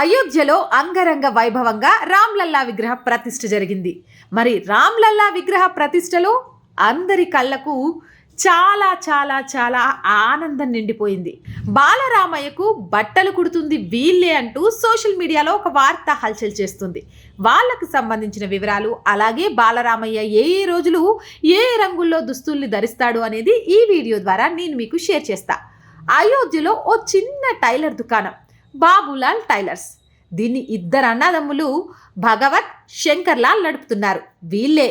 అయోధ్యలో అంగరంగ వైభవంగా రామ్లల్లా విగ్రహ ప్రతిష్ఠ జరిగింది. మరి రామ్లల్లా విగ్రహ ప్రతిష్టలో అందరి కళ్ళకు చాలా చాలా చాలా ఆనందం నిండిపోయింది. బాలరామయ్యకు బట్టలు కుడుతుంది వీళ్ళే అంటూ సోషల్ మీడియాలో ఒక వార్త హల్చల్ చేస్తుంది. వాళ్ళకు సంబంధించిన వివరాలు అలాగే బాలరామయ్య ఏ ఏ రోజులు ఏ ఏ రంగుల్లో దుస్తుల్ని ధరిస్తాడు అనేది ఈ వీడియో ద్వారా నేను మీకు షేర్ చేస్తా. అయోధ్యలో ఓ చిన్న టైలర్ దుకాణం. బాబులాల్ టైలర్స్. దీన్ని ఇద్దరు అన్నదమ్ములు భగవత్ శంకర్లాల్ నడుపుతున్నారు. వీళ్ళే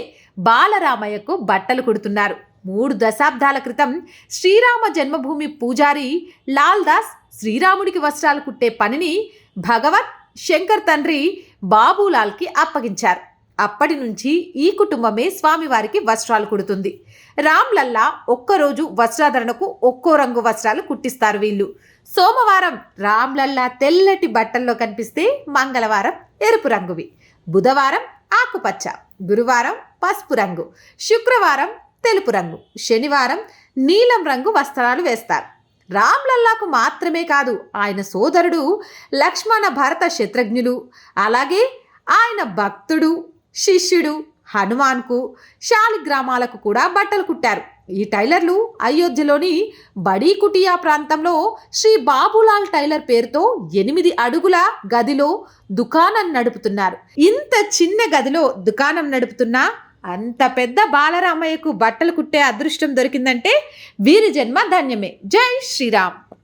బాలరామయ్యకు బట్టలు కుడుతున్నారు. మూడు దశాబ్దాల క్రితం శ్రీరామ జన్మభూమి పూజారి లాల్ దాస్ శ్రీరాముడికి వస్త్రాలు కుట్టే పనిని భగవత్ శంకర్ తండ్రి బాబులాల్కి అప్పగించారు. అప్పటి నుంచి ఈ కుటుంబమే స్వామివారికి వస్త్రాలు కుడుతుంది. రామ్లల్లా ఒక్కరోజు వస్త్రాధరణకు ఒక్కో రంగు వస్త్రాలు కుట్టిస్తారు వీళ్ళు. సోమవారం రామ్లల్లా తెల్లటి బట్టల్లో కనిపిస్తే మంగళవారం ఎరుపు రంగువి. బుధవారం ఆకుపచ్చ గురువారం పసుపు రంగు శుక్రవారం తెలుపు రంగు శనివారం నీలం రంగు వస్త్రాలు వేస్తారు. రామ్లల్లాకు మాత్రమే కాదు ఆయన సోదరుడు లక్ష్మణ భరత శత్రుఘ్నులు అలాగే ఆయన భక్తుడు శిష్యుడు హనుమాన్కు శాలిగ్రామాలకు కూడా బట్టలు కుట్టారు. ఈ టైలర్లు అయోధ్యలోని బడీ కుటియా ప్రాంతంలో శ్రీ బాబులాల్ టైలర్ పేరుతో ఎనిమిది అడుగుల గదిలో దుకాణం నడుపుతున్నారు. ఇంత చిన్న గదిలో దుకాణం నడుపుతున్నా అంత పెద్ద బాలరామయ్యకు బట్టలు కుట్టే అదృష్టం దొరికిందంటే వీరి జన్మ ధన్యమే. జై శ్రీరామ్.